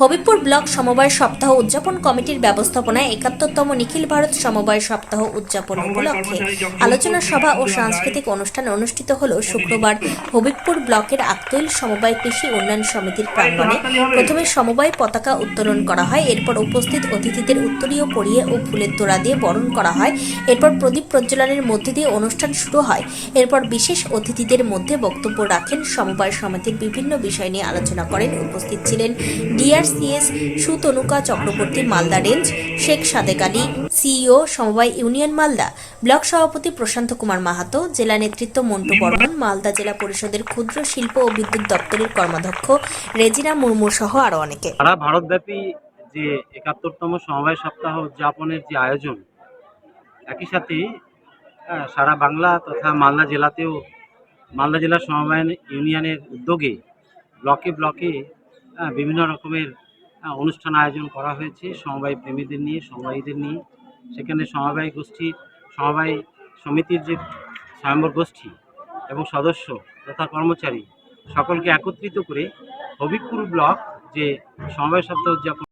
Habibpur block সমবায় সপ্তাহ উদযাপন কমিটির ব্যবস্থাপনায় একাত্তরতম নিখিল ভারত সমবায় সপ্তাহ উদযাপন উপলক্ষে আলোচনা সভা ও সাংস্কৃতিক অনুষ্ঠান অনুষ্ঠিত হল শুক্রবার হবিবপুর ব্লকের আক্তৈল সমবায় কৃষি উন্নয়ন সমিতির প্রাঙ্গণে। প্রথমে সমবায় পতাকা উত্তোলন করা হয় এরপর উপস্থিত অতিথিদের উত্তরীয় পরিয়ে ও ফুলের তোড়া দিয়ে বরণ করা হয় এরপর প্রদীপ প্রজ্বলনের মধ্যে দিয়ে অনুষ্ঠান শুরু হয়। এরপর বিশেষ অতিথিদের মধ্যে বক্তব্য রাখেন সমবায় সমিতির বিভিন্ন বিষয় নিয়ে আলোচনা করেন। উপস্থিত ছিলেন DRCS Sutanuka Chakraborty Malda range, Sheikh Sadek Ali, CEO সমবায় ইউনিয়ন মালদা, ব্লক সভাপতি প্রশান্ত কুমার মাহাতো, জেলা নেতৃত্ব মন্টু বর্মন, মালদা জেলা পরিষদের ক্ষুদ্র শিল্প ও বিদ্যুৎ দপ্তরের কর্মাধ্যক্ষ রেজিনা মুর্মু সহ আরও অনেকে। সারা ভারতব্যাপী যে একাত্তরতম সমবায় সপ্তাহ উদযাপনের যে আয়োজন, একই সাথে সারা বাংলা তথা মালদা জেলাতেও, মালদা জেলা সমবায় ইউনিয়নের উদ্যোগে, ব্লকে ব্লকে বিভিন্ন রকমের অনুষ্ঠান আয়োজন করা হয়েছে, সমবায় প্রেমীদের নিয়ে, সমবায়ীদের নিয়ে। সেখানে সমবায় গোষ্ঠীর সমবায় সমিতির যে স্বয়ম্বর গোষ্ঠী এবং সদস্য তথা কর্মচারী, সকলকে একত্রিত করে হবিবপুর ব্লক যে সমবায় সপ্তাহ উদযাপন